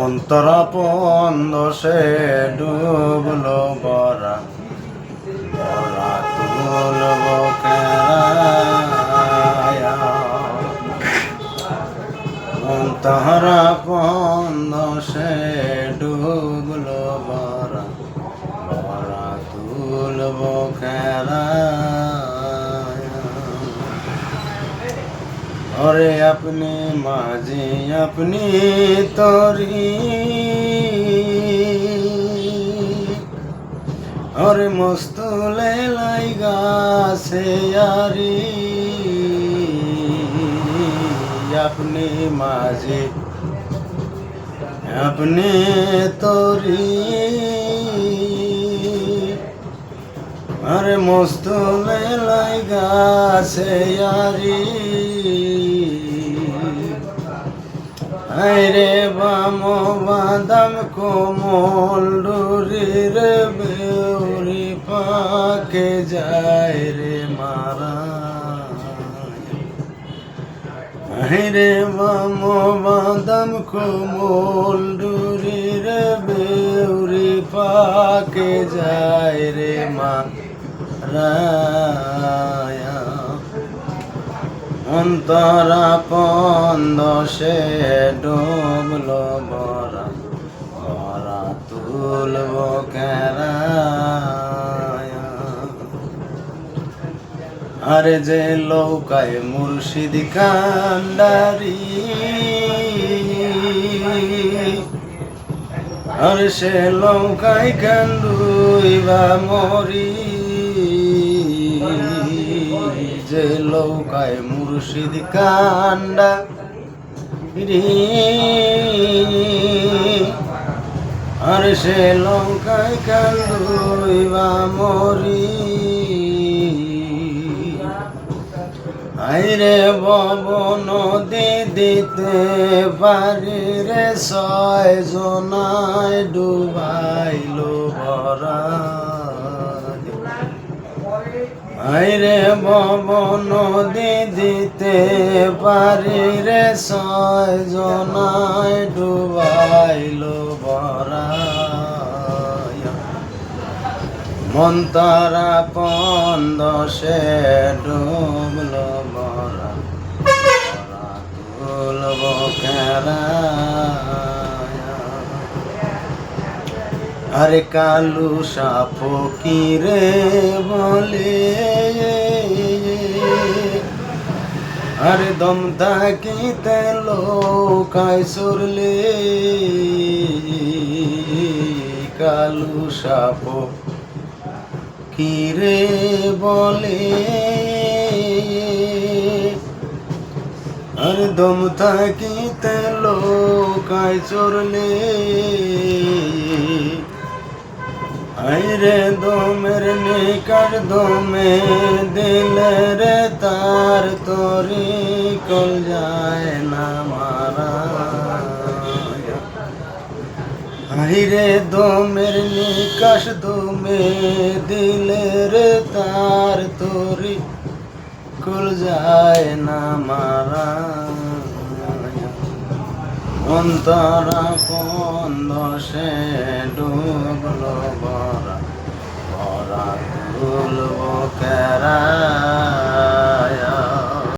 মন্তরা পন্দসে ডুবলো বরা। বরা তুলব কেরায়া মন্তরা পন্দসে ডুবলো বরা। বরা তুলব কেরায়া অরে আপনি মাঝে আপনি তরি অরে মস্তুলে লাই গাছে আরি আপনি মাঝে আপনি তরি আরে মস্তুলে লাই গাছে আরি আরে বাম বাদাম কোমল ডুরি রে বেউরি পাকে যায় রে মারা। আরে বাম বাদাম কোমল ডুরি রে বেউরি পাকে যায় রে মারা। অন্তরা পন্দসে ডুবলো বরা বরা তুলব আরে যে লৌকায় মুর্শিদ কান্ডারি আরে সে লৌকায় কান্দুই বা মরি। যে লৌকায় মুর্শিদ কান্ডা আর সে লঙ্কায় কান্দুই বা মরি। আইরে বব নদী দিতে পারি রে, ছয় জনায় ডুবাইলো ভরা আইরে বব নদী দিতে পারি রে ছয় ডুবাইল বরা মন্তরা পন্দসে ডুবল বরা বরা তুলব কেরা আরে কালু সাপ রে বলে? আরে দম থাকিতে লোকায় সরলে? কালু সাপ রে বলে? আর দম থাকিতে লোকায় চরলে আইরে দমের নিকট দমে, দিলে রে তার তরি, কল যায় না মারা। আইরে দমের নিকাশ দমে, দিলে রে তার তরি, কুল যায় না মারা। অন্তরা পন্দসে ডুবলো বরা